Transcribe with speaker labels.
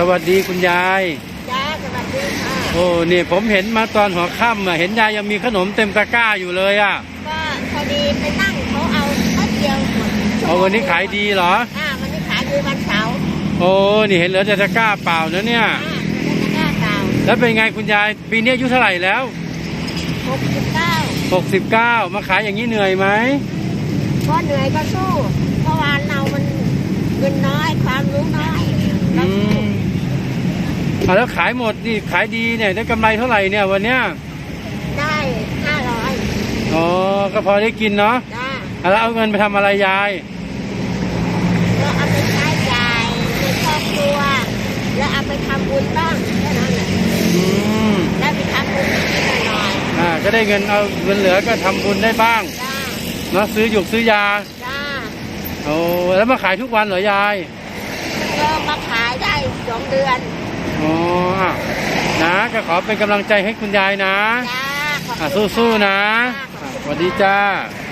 Speaker 1: สวัสดีคุณยาย
Speaker 2: จ้าสวัสดีค่ะ
Speaker 1: โอ้นี่ผมเห็นมาตอนหัวค่ำอะเห็นยายยังมีขนมเต็มตะกร้าอยู่เลยอะ
Speaker 2: ก็พอดีไปนั่งเขาเอาข้าวเดียวหมด
Speaker 1: เอาวันนี้ขายดีเหรอ
Speaker 2: อ่าวันนี้ขายดีวันเสาร์
Speaker 1: โอ้นี่เห็นเหลือแต่ตะกร้าเปล่านะเนี่ย
Speaker 2: อ่ามันจะกล้าเก่า
Speaker 1: แล้วเป็นไงคุณยายปีนี้อายุเท่าไหร่แล้ว
Speaker 2: หกสิบเก้า
Speaker 1: 69 มาขายอย่างนี้เหนื่อยไหม
Speaker 2: ก็เหนื่อยก็สู้เพราะว่าเรามันเงินน้อยความรู้น้อยเรา
Speaker 1: อืม อะแล้วขายหมดนี่ขายดีเนี่ยได้กำไรเท่าไหร่เนี่ยวันเนี้ย
Speaker 2: ได้ห้าร้อย
Speaker 1: อ๋อก็พอได้กินเนาะ
Speaker 2: จ้า
Speaker 1: อะแล้วเอาเงินไปทำอะไรยาย
Speaker 2: ก็เอาไปใช้จ่ายในครอบครัว แล้วเอาไปทำบุญบ้างแค่นั้นแหละ
Speaker 1: อืม
Speaker 2: แล้วไปทำบุญนิดๆหน่อย
Speaker 1: อ่าก็ได้เงินเอาเงินเหลือก็ทำบุญได้บ้าง
Speaker 2: ๆจ้า
Speaker 1: เนาะซื้อหยุกซื้อยา
Speaker 2: จ้า
Speaker 1: โอ้แล้วมาขายทุกวันเหรอ ยาย
Speaker 2: ก็มาขายได้สองเดือน
Speaker 1: อ๋ออะนะก็ขอเป็นกำลังใจให้คุณยายนะ
Speaker 2: จ้าขอบ
Speaker 1: อะ
Speaker 2: คุณ
Speaker 1: สู้ๆนะ
Speaker 2: จ้าขอบ
Speaker 1: อะ
Speaker 2: คุณ
Speaker 1: สวัสดีจ้า
Speaker 2: ค่ะ